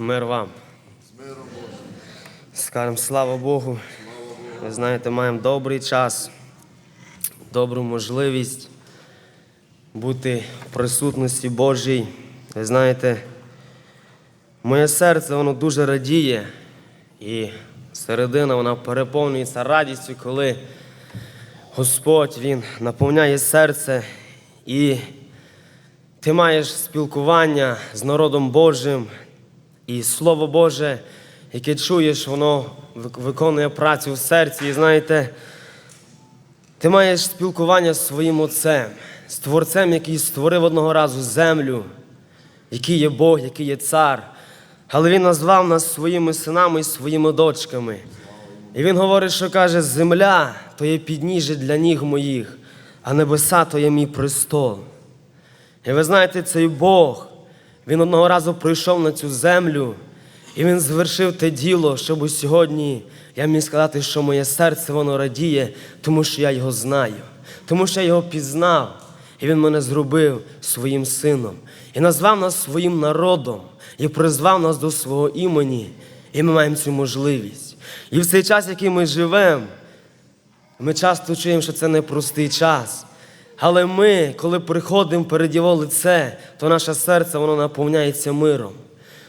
Мир вам. Скажемо слава Богу. Ви знаєте, маємо добрий час, добру можливість бути в присутності Божій. Ви знаєте, моє серце воно дуже радіє, і середина вона переповнюється радістю, коли Господь Він наповняє серце і ти маєш спілкування з народом Божим, і Слово Боже, яке чуєш, воно виконує працю в серці. І знаєте, ти маєш спілкування з своїм Отцем, з Творцем, який створив одного разу землю, який є Бог, який є цар. Але Він назвав нас своїми синами і своїми дочками. І він говорить, що каже, земля то є підніжжя для ніг моїх, а небеса то є мій престол. І ви знаєте, цей Бог, він одного разу прийшов на цю землю, і він звершив те діло, щоб сьогодні я міг сказати, що моє серце воно радіє, тому що я його знаю, тому що я його пізнав, і він мене зробив своїм сином, і назвав нас своїм народом, і призвав нас до свого імені, і ми маємо цю можливість. І в цей час, який ми живемо, ми часто чуємо, що це непростий час. Але ми, коли приходимо перед Його лице, то наше серце воно наповняється миром.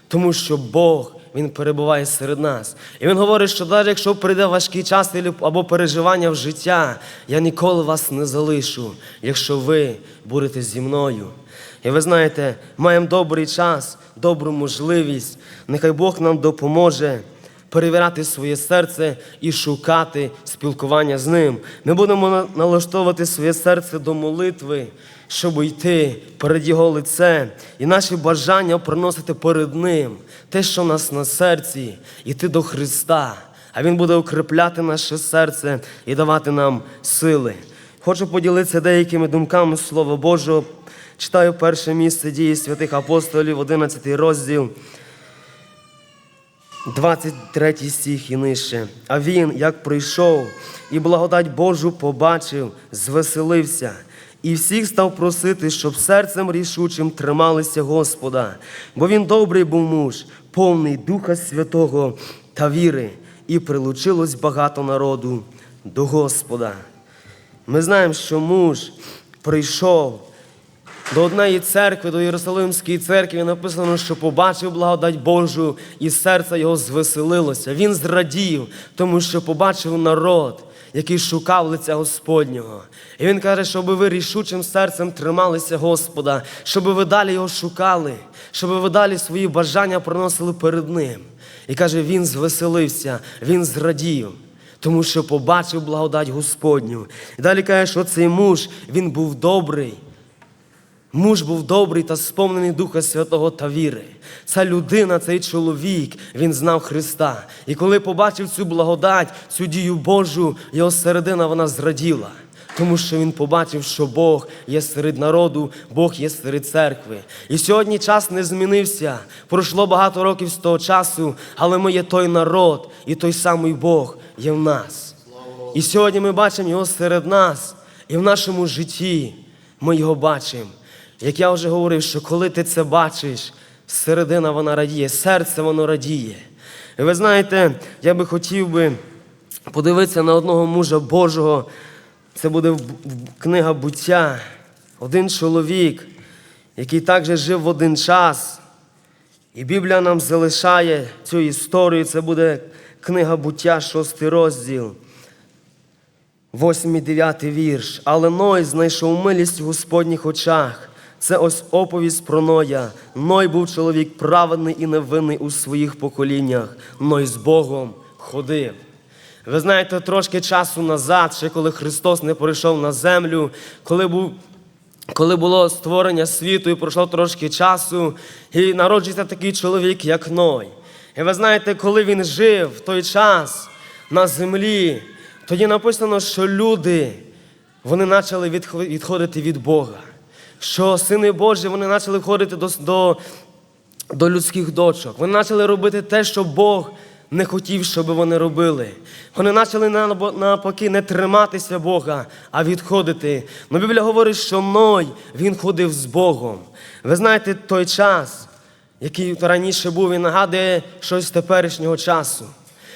Тому що Бог Він перебуває серед нас. І Він говорить, що навіть якщо прийде важкий час або переживання в життя, я ніколи вас не залишу, якщо ви будете зі мною. І ви знаєте, маємо добрий час, добру можливість. Нехай Бог нам допоможе перевіряти своє серце і шукати спілкування з ним. Ми будемо налаштовувати своє серце до молитви, щоб йти перед Його лице і наші бажання приносити перед Ним, те, що в нас на серці, йти до Христа. А Він буде укріпляти наше серце і давати нам сили. Хочу поділитися деякими думками Слова Божого. Читаю перше місце дії святих апостолів, 11 розділ. 23 стих і нижче. А він, як прийшов і благодать Божу побачив, звеселився, і всіх став просити, щоб серцем рішучим трималися Господа, бо він добрий був муж, повний Духа Святого та віри, і прилучилось багато народу до Господа. Ми знаємо, що муж прийшов до однієї церкви, до Єрусалимської церкви написано, що побачив благодать Божу, і серце його звеселилося. Він зрадів, тому що побачив народ, який шукав лиця Господнього. І він каже, щоб ви рішучим серцем трималися Господа, щоб ви далі його шукали, щоб ви далі свої бажання приносили перед Ним. І каже, він звеселився, він зрадів. Тому що побачив благодать Господню. І далі каже, що цей муж він був добрий. Муж був добрий та сповнений Духа Святого та віри. Ця людина, цей чоловік, він знав Христа. І коли побачив цю благодать, цю дію Божу, його середина вона зраділа. Тому що він побачив, що Бог є серед народу, Бог є серед церкви. І сьогодні час не змінився. Пройшло багато років з того часу, але ми є той народ, і той самий Бог є в нас. І сьогодні ми бачимо його серед нас, і в нашому житті ми його бачимо. Як я вже говорив, що коли ти це бачиш, середина вона радіє, серце воно радіє. І ви знаєте, я би хотів би подивитися на одного мужа Божого. Це буде книга буття. Один чоловік, який також жив в один час. І Біблія нам залишає цю історію. Це буде книга буття, шостий розділ. Восьмий, дев'ятий вірш. Але Ной знайшов милість в Господніх очах. Це ось оповість про Ноя. Ной був чоловік праведний і невинний у своїх поколіннях. Ной з Богом ходив. Ви знаєте, трошки часу назад, ще коли Христос не прийшов на землю, коли був коли було створення світу і пройшло трошки часу, і народжується такий чоловік, як Ной. І ви знаєте, коли він жив в той час на землі, тоді написано, що люди вони почали відходити від Бога. Що сини Божі вони почали ходити до, до, до людських дочок. Вони почали робити те, що Бог не хотів, щоб вони робили. Вони почали навпаки не триматися Бога, а відходити. Но Біблія говорить, що Ной він ходив з Богом. Ви знаєте, той час, який раніше був, і нагадує щось з теперішнього часу.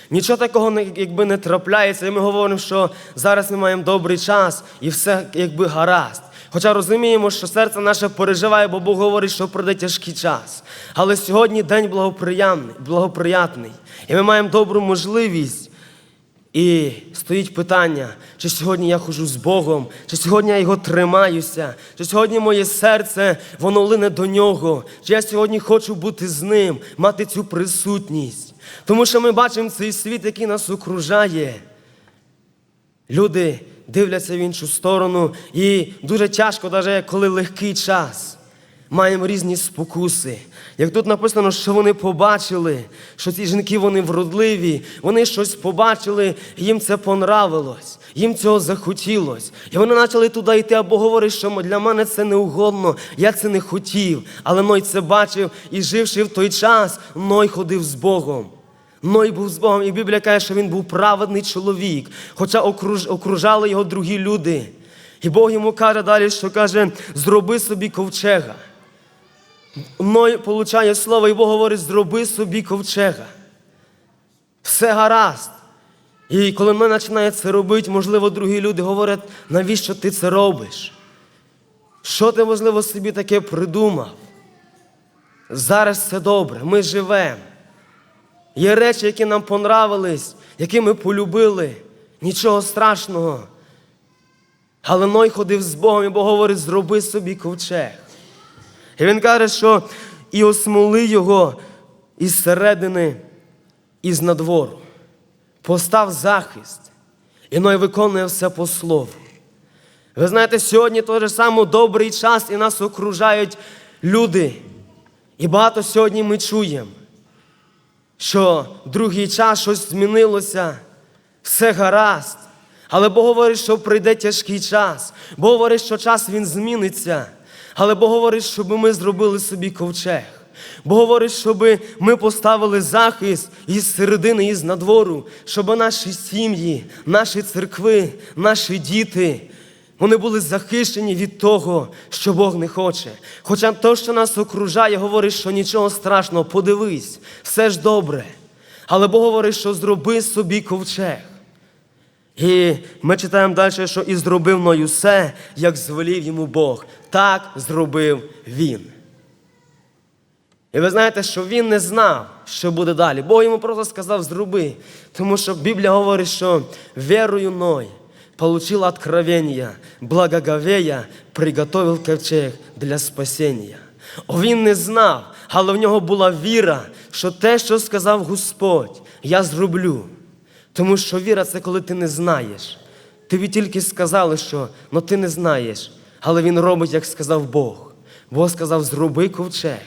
Нічого такого якби не трапляється, і ми говоримо, що зараз ми маємо добрий час і все якби гаразд. Хоча розуміємо, що серце наше переживає, бо Бог говорить, що пройде тяжкий час. Але сьогодні день благоприятний, благоприятний. І ми маємо добру можливість і стоїть питання, чи сьогодні я хожу з Богом, чи сьогодні я його тримаюся, чи сьогодні моє серце воно лине до нього, чи я сьогодні хочу бути з ним, мати цю присутність. Тому що ми бачимо цей світ, який нас окружає. Люди дивляться в іншу сторону, і дуже тяжко, навіть коли легкий час. Маємо різні спокуси. Як тут написано, що вони побачили, що ці жінки вони вродливі, вони щось побачили, їм це понравилось, їм цього захотілось. І вони почали туди йти, або говорять, що для мене це не угодно, я це не хотів. Але Ной це бачив і живши в той час, Ной ходив з Богом. Ной був з Богом, і Біблія каже, що він був праведний чоловік, хоча окружали його другі люди. І Бог йому каже далі, що каже, зроби собі ковчега. Ной получає слово, і Бог говорить, зроби собі ковчега. Все гаразд. І коли ми починає це робити, можливо, другі люди говорять, навіщо ти це робиш? Що ти, можливо, собі таке придумав? Зараз все добре, ми живемо. Є речі, які нам понравились, які ми полюбили. Нічого страшного. Але Ной ходив з Богом, і Бог говорить, зроби собі ковчег. І він каже, що і осмоли його із середини, із надвору. Постав захист, і Ной виконує все по слову. Ви знаєте, сьогодні той же самий добрий час, і нас окружають люди. І багато сьогодні ми чуємо що другий час щось змінилося, все гаразд. Але Бог говорить, що прийде тяжкий час. Бог говорить, що час він зміниться. Але Бог говорить, щоб ми зробили собі ковчег. Бог говорить, щоб ми поставили захист із середини, із надвору, щоб наші сім'ї, наші церкви, наші діти, вони були захищені від того, що Бог не хоче. Хоча те, що нас окружає, говорить, що нічого страшного, подивись, все ж добре. Але Бог говорить, що зроби собі ковчег. І ми читаємо далі, що і зробив мною все, як звелів йому Бог. Так зробив він. І ви знаєте, що він не знав, що буде далі. Бог йому просто сказав, зроби. Тому що Біблія говорить, що вірою Ной получил откровение, благоговея, приготовил ковчег для спасіння. О, Він не знав, але в нього була віра, що те, що сказав Господь, я зроблю. Тому що віра це коли ти не знаєш. Тобі тільки сказали, що ну ти не знаєш, але він робить, як сказав Бог. Бог сказав, зроби ковчег.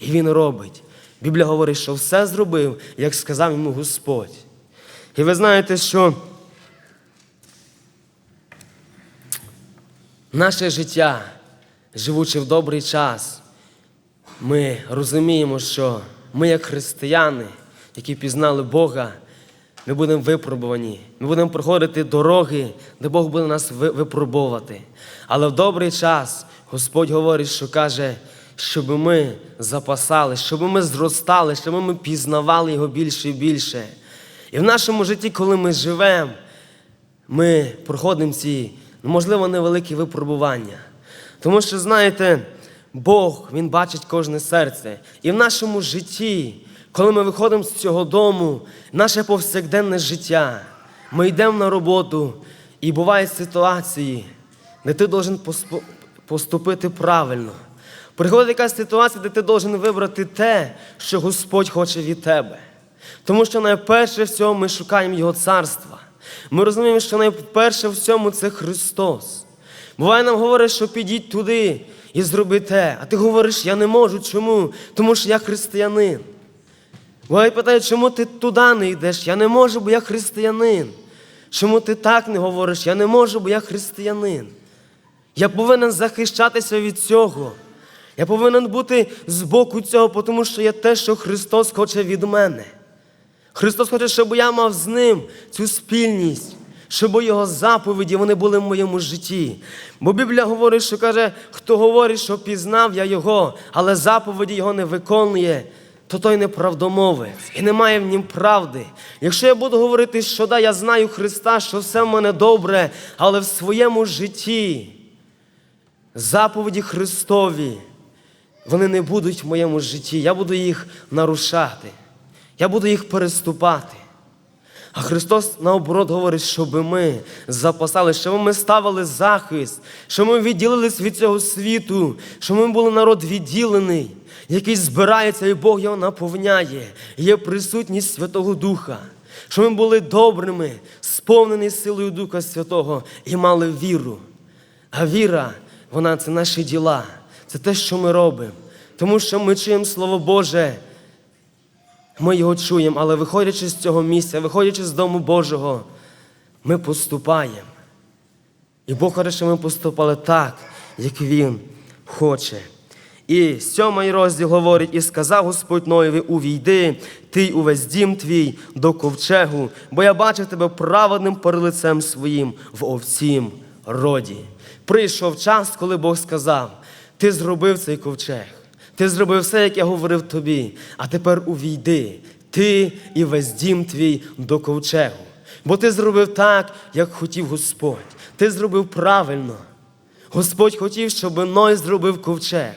І він робить. Біблія говорить, що все зробив, як сказав йому Господь. І ви знаєте, що наше життя, живучи в добрий час, ми розуміємо, що ми, як християни, які пізнали Бога, ми будемо випробувані. Ми будемо проходити дороги, де Бог буде нас ви- випробовувати. Але в добрий час Господь говорить, що каже, щоб ми запасали, щоб ми зростали, щоб ми пізнавали Його більше і більше. І в нашому житті, коли ми живемо, ми проходимо ці, можливо, невеликі випробування. Тому що, знаєте, Бог, Він бачить кожне серце. І в нашому житті, коли ми виходимо з цього дому, наше повсякденне життя, ми йдемо на роботу, і бувають ситуації, де ти должен поступити правильно. Приходить якась ситуація, де ти должен вибрати те, що Господь хоче від тебе. Тому що найперше всього ми шукаємо Його царства. Ми розуміємо, що найперше в цьому це Христос. Буває, нам говорять, що підіть туди і зроби те. А ти говориш, я не можу. Чому? Тому що я християнин. Буває питають, чому ти туди не йдеш? Я не можу, бо я християнин. Чому ти так не говориш? Я не можу, бо я християнин. Я повинен захищатися від цього. Я повинен бути з боку цього, тому що є те, що Христос хоче від мене. Христос хоче, щоб я мав з ним цю спільність, щоб його заповіді вони були в моєму житті. Бо Біблія говорить, що каже, хто говорить, що пізнав я його, але заповіді його не виконує, то той неправдомовець і немає в нім правди. Якщо я буду говорити, що да, я знаю Христа, що все в мене добре, але в своєму житті заповіді Христові, вони не будуть в моєму житті. Я буду їх нарушати, я буду їх переступати. А Христос наоборот говорить, щоб ми запасали, щоб ми ставили захист, щоб ми відділились від цього світу, щоб ми були народ відділений, який збирається, і Бог його наповняє. Є присутність Святого Духа, щоб ми були добрими, сповнені силою Духа Святого і мали віру. А віра, вона це наші діла, це те, що ми робимо. Тому що ми чуємо Слово Боже. Ми його чуємо, але виходячи з цього місця, виходячи з дому Божого, ми поступаємо. І Бог хоче, щоб ми поступали так, як Він хоче. І сьомий розділ говорить: і сказав Господь Ноєві, увійди, ти увесь дім твій до ковчегу, бо я бачив тебе праведним перед лицем своїм в овцім роді. Прийшов час, коли Бог сказав: Ти зробив цей ковчег. Ти зробив все, як я говорив тобі, а тепер увійди, ти і весь дім твій до ковчегу. Бо ти зробив так, як хотів Господь. Ти зробив правильно. Господь хотів, щоб Ной зробив ковчег.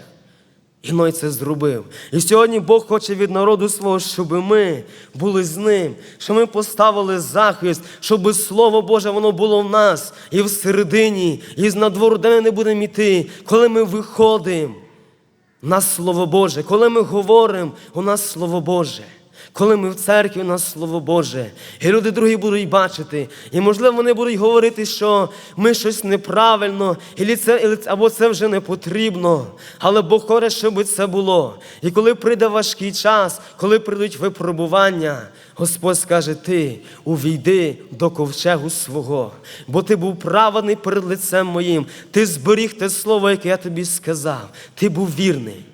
І Ной це зробив. І сьогодні Бог хоче від народу свого, щоб ми були з ним, щоб ми поставили захист, щоб Слово Боже воно було в нас і всередині, і з надвору, де ми не будемо йти, коли ми виходимо. У нас Слово Боже. Коли ми говоримо, у нас Слово Боже. Коли ми в церкві, у нас Слово Боже. І люди другі будуть бачити. І, можливо, вони будуть говорити, що ми щось неправильно, або це вже не потрібно. Але Бог хоче, щоб це було. І коли прийде важкий час, коли прийдуть випробування, Господь скаже: Ти увійди до ковчегу свого, бо ти був праведний перед лицем моїм. Ти зберіг те слово, яке я тобі сказав. Ти був вірний.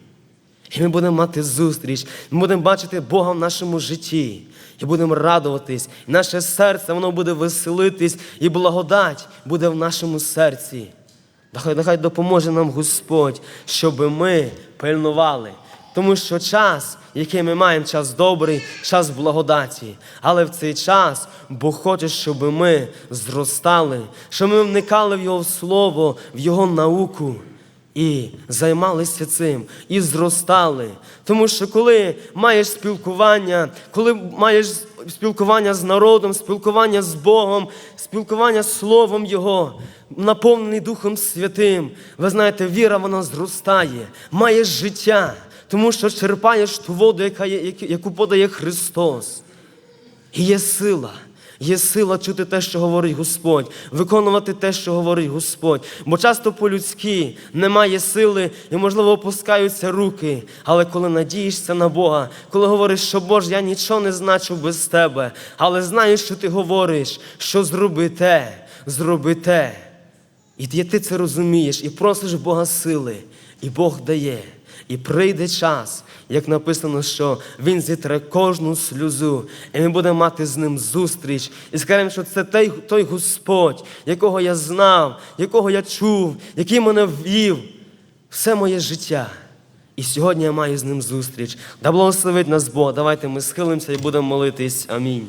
І ми будемо мати зустріч, ми будемо бачити Бога в нашому житті. І будемо радуватись, і наше серце воно буде веселитись, і благодать буде в нашому серці. Нехай, допоможе нам Господь, щоб ми пильнували. Тому що час, який ми маємо, час добрий, час благодаті. Але в цей час Бог хоче, щоб ми зростали, щоб ми вникали в Його Слово, в Його науку. І займалися цим, і зростали. Тому що коли маєш спілкування, коли маєш спілкування з народом, спілкування з Богом, спілкування з Словом Його, наповнений Духом Святим, ви знаєте, віра вона зростає, маєш життя, тому що черпаєш ту воду, яка є, яку подає Христос. І є сила. Є сила чути те, що говорить Господь, виконувати те, що говорить Господь. Бо часто по-людськи немає сили і, можливо, опускаються руки. Але коли надієшся на Бога, коли говориш, що Боже, я нічого не значу без тебе, але знаю, що ти говориш, що зроби те, зроби те. І ти це розумієш, і просиш Бога сили, і Бог дає. І прийде час, як написано, що Він зітре кожну сльозу, і ми будемо мати з ним зустріч. І скажемо, що це той, той Господь, якого я знав, якого я чув, який мене ввів все моє життя. І сьогодні я маю з ним зустріч. Да благословить нас Бог. Давайте ми схилимося і будемо молитись. Амінь.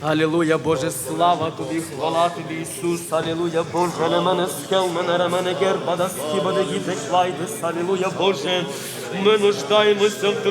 Алілуя, Боже, слава тобі, хвала тобі, Ісус, Алілуя, Боже, на мене схел, мене ремени герба, да скібаде діти клайдес, Алілуя, Боже, ми нуждаємося в тобі.